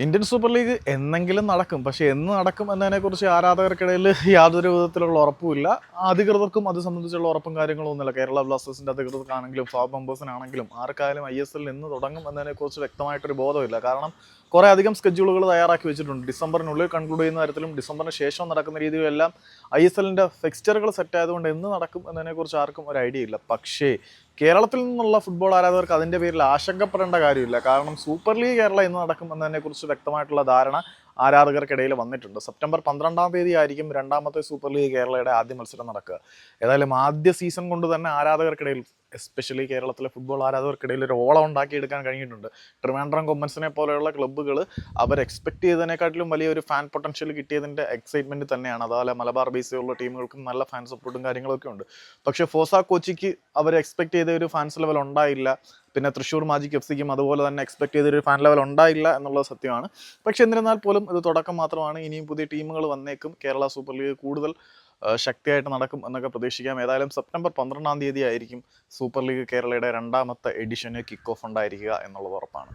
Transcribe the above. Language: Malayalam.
ഇന്ത്യൻ സൂപ്പർ ലീഗ് എന്നെങ്കിലും നടക്കും. പക്ഷേ എന്ന് നടക്കും എന്നതിനെക്കുറിച്ച് ആരാധകർക്കിടയിൽ യാതൊരു വിധത്തിലുള്ള ഉറപ്പുമില്ല. അധികൃതർക്കും അത് സംബന്ധിച്ചുള്ള ഉറപ്പും കാര്യങ്ങളും ഒന്നുമില്ല. കേരള ബ്ലാസ്റ്റേഴ്സിന്റെ അധികൃതർക്കാണെങ്കിലും ഫാബ് മെമ്പേഴ്സിനാണെങ്കിലും ആർക്കായാലും ഐ എസ് എൽ എന്ന് തുടങ്ങും എന്നതിനെക്കുറിച്ച് വ്യക്തമായിട്ടൊരു ബോധമില്ല. കാരണം കുറേ അധികം സ്കെഡ്യൂളുകൾ തയ്യാറാക്കി വെച്ചിട്ടുണ്ട്. ഡിസംബറിനുള്ളിൽ കൺക്ലൂഡ് ചെയ്യുന്ന തരത്തിലും ഡിസംബറിന് ശേഷം നടക്കുന്ന രീതിയിലെല്ലാം ഐ എസ് എല്ലിന്റെ ഫിക്സ്ചറുകൾ സെറ്റ് ആയതുകൊണ്ട് എന്ന് നടക്കും എന്നതിനെക്കുറിച്ച് ആർക്കും ഒരു ഐഡിയ ഇല്ല. പക്ഷേ കേരളത്തിൽ നിന്നുള്ള ഫുട്ബോൾ ആരാധകർക്ക് അതിന്റെ പേരിൽ ആശങ്കപ്പെടേണ്ട കാര്യമില്ല. കാരണം സൂപ്പർ ലീഗ് കേരള ഇന്ന് നടക്കുമെന്നതിനെക്കുറിച്ച് വ്യക്തമായിട്ടുള്ള ധാരണ ആരാധകർക്കിടയിൽ വന്നിട്ടുണ്ട്. സെപ്റ്റംബർ പന്ത്രണ്ടാം തീയതി ആയിരിക്കും രണ്ടാമത്തെ സൂപ്പർ ലീഗ് കേരളയുടെ ആദ്യ മത്സരം നടക്കുക. ഏതായാലും ആദ്യ സീസൺ കൊണ്ട് തന്നെ ആരാധകർക്കിടയിൽ എസ്പെഷ്യലി കേരളത്തിലെ ഫുട്ബോൾ ആരാധകർക്കിടയിൽ ഒരു ഓളം ഉണ്ടാക്കിയെടുക്കാൻ കഴിഞ്ഞിട്ടുണ്ട്. ട്രിവാൻഡ്രം കൊമ്മൻസിനെ പോലെയുള്ള ക്ലബ്ബുകൾ അവർ എക്സ്പെക്ട് ചെയ്തതിനെക്കാട്ടിലും വലിയൊരു ഫാൻ പൊട്ടൻഷ്യൽ കിട്ടിയതിന്റെ എക്സൈറ്റ്മെന്റ് തന്നെയാണ്. അതുപോലെ മലബാർ ബേസിലുള്ള ടീമുകൾക്കും നല്ല ഫാൻ സപ്പോർട്ടും കാര്യങ്ങളൊക്കെ ഉണ്ട്. പക്ഷേ ഫോസ കോച്ചിക്ക് അവർ എക്സ്പെക്ട് ചെയ്ത ഒരു ഫാൻസ് ലെവൽ ഉണ്ടായില്ല. പിന്നെ തൃശ്ശൂർ മാജിക് എഫ് സിക്കും അതുപോലെ തന്നെ എക്സ്പെക്ട് ചെയ്തൊരു ഫാൻ ലെവൽ ഉണ്ടായില്ല എന്നുള്ളത് സത്യമാണ്. പക്ഷെ എന്നിരുന്നാൽ പോലും ഇത് തുടക്കം മാത്രമാണ്. ഇനിയും പുതിയ ടീമുകൾ വന്നേക്കും. കേരള സൂപ്പർ ലീഗ് കൂടുതൽ ശക്തിയായിട്ട് നടക്കും എന്നൊക്കെ പ്രതീക്ഷിക്കാം. ഏതായാലും സെപ്റ്റംബർ പന്ത്രണ്ടാം തീയതി ആയിരിക്കും സൂപ്പർ ലീഗ് കേരളയുടെ രണ്ടാമത്തെ എഡിഷന് കിക്ക് ഓഫ് ഉണ്ടായിരിക്കുക എന്നുള്ളത് ഉറപ്പാണ്.